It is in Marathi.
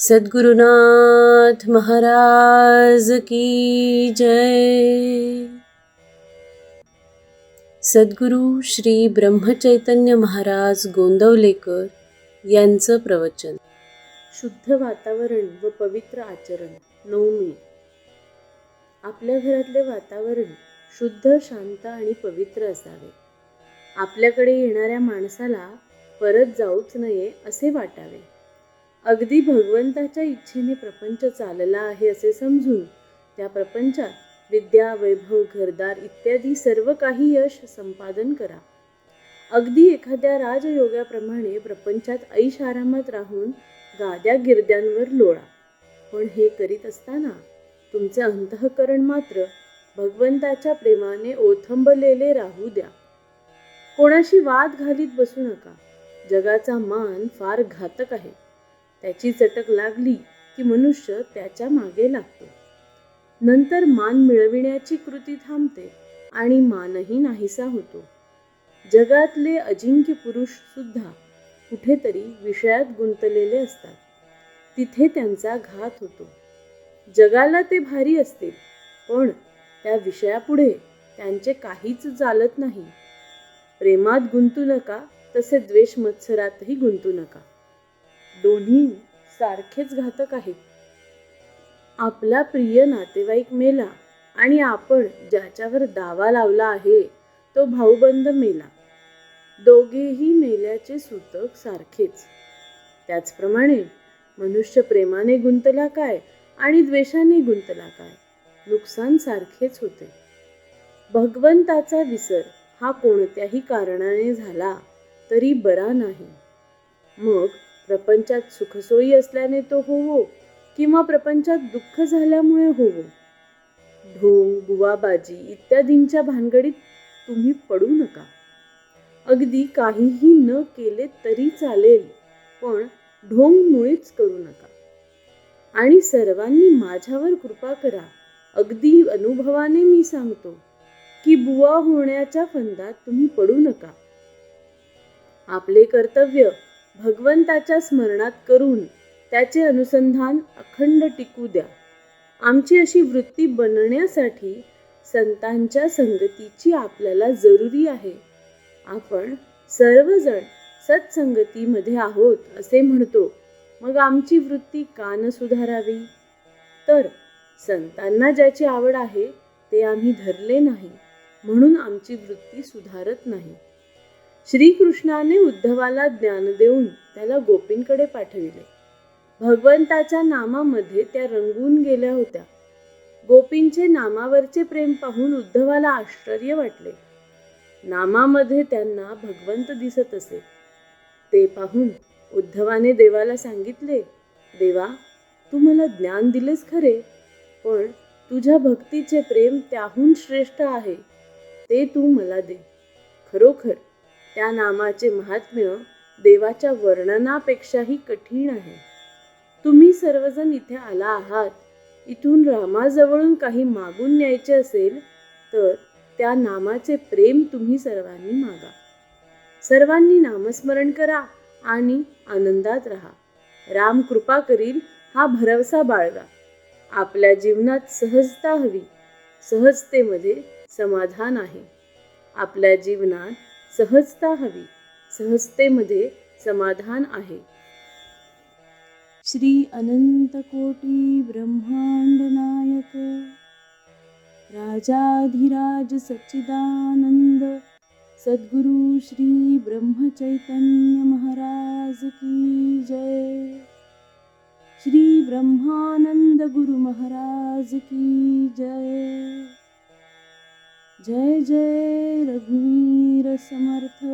सद्गुरुनाथ महाराज की जय। सद्गुरु श्री ब्रह्मचैतन्य महाराज गोंदवलेकर यांचं प्रवचन। शुद्ध वातावरण व पवित्र आचरण नवमी। आपल्या घरातले वातावरण शुद्ध शांत आणि पवित्र असावे। आपल्याकडे येणाऱ्या माणसाला परत जाऊच नये असे वाटावे। अगदी भगवंताच्या इच्छेने प्रपंच चालला आहे असे समजून त्या प्रपंचात विद्या वैभव घरदार इत्यादी सर्व काही यश संपादन करा. अगदी एखाद्या राजयोगाप्रमाणे प्रपंचात ऐश आरामात राहून गाद्या गिरद्यांवर लोळा. पण हे करीत असताना तुमचे अंतःकरण मात्र भगवंताच्या प्रेमाने ओथंबलेले राहू द्या. कोणाशी वाद घालीत बसू नका. जगाचा मान फार घातक आहे. त्याची चटक लागली की मनुष्य त्याच्यामागे लागतो. नंतर मान मिळविण्याची कृती थांबते आणि मानही नाहीसा होतो. जगातले अजिंक्य पुरुष सुद्धा कुठेतरी विषयात गुंतलेले असतात. तिथे त्यांचा घात होतो. जगाला ते भारी असतील पण त्या विषयापुढे त्यांचे काहीच चालत नाही. प्रेमात गुंतू नका तसे द्वेष मत्सरातही गुंतू नका. दोन्ही सारखेच घातक आहेत. आपला प्रिय नातेवाईक मेला आणि आपण ज्याच्यावर दावा लावला आहे तो भाऊबंद मेला. दोघेही मेल्याचे सूतक सारखेच. त्याचप्रमाणे मनुष्य प्रेमाने गुंतला काय आणि द्वेषाने गुंतला काय नुकसान सारखेच होते. भगवंताचा विसर हा कोणत्याही कारणाने झाला तरी बरा नाही. मग प्रपंचात सुखसोयी असल्याने तो होवो किंवा प्रपंचात दुःख झाल्यामुळे होवो. ढोंग बुवाबाजी इत्यादींच्या भानगडीत तुम्ही पडू नका. अगदी काहीही न केले तरी चालेल पण ढोंग मुळीच करू नका. आणि सर्वांनी माझ्यावर कृपा करा. अगदी अनुभवाने मी सांगतो की बुवा होण्याच्या फंदात तुम्ही पडू नका. आपले कर्तव्य भगवंताच्या स्मरणात करून त्याचे अनुसंधान अखंड टिकू द्या. आमची अशी वृत्ती बनण्यासाठी संतांच्या संगतीची आपल्याला जरुरी आहे. आपण सर्वजण सत्संगतीमध्ये आहोत असे म्हणतो. मग आमची वृत्ती का न सुधारावी? तर संतांना ज्याची आवड आहे ते आम्ही धरले नाही. म्हणून आमची वृत्ती सुधारत नाही. श्रीकृष्णाने उद्धवाला ज्ञान देऊन त्याला गोपींकडे पाठविले. भगवंताच्या नामामध्ये त्या रंगून गेल्या होत्या. गोपींचे नामावरचे प्रेम पाहून उद्धवाला आश्चर्य वाटले. नामामध्ये त्यांना भगवंत दिसत असे. ते पाहून उद्धवाने देवाला सांगितले देवा तू मला ज्ञान दिलेस खरे पण तुझ्या भक्तीचे प्रेम त्याहून श्रेष्ठ आहे. ते तू मला दे. खरोखर त्या नामाचे महात्म्य देवाच्या वर्णनापेक्षाही कठीण आहे. तुम्ही सर्वजण इथे आला आहात. इथून रामाजवळून काही मागून न्यायचे असेल तर त्या नामाचे प्रेम तुम्ही सर्वांनी मागा. सर्वांनी नामस्मरण करा आणि आनंदात राहा. राम कृपा करील हा भरवसा बाळगा. आपल्या जीवनात सहजता हवी. सहजतेमध्ये समाधान आहे. आपल्या जीवनात सहजता हवी. सहजतेमध्ये समाधान आहे. श्री अनंत कोटी ब्रह्मांड नायक राजाधिराज सच्चिदानंद सद्गुरु श्री ब्रह्मचैतन्य महाराज की जय. श्री ब्रह्मानंद गुरु महाराज की जय. जय जय रघुवीर समर्थ।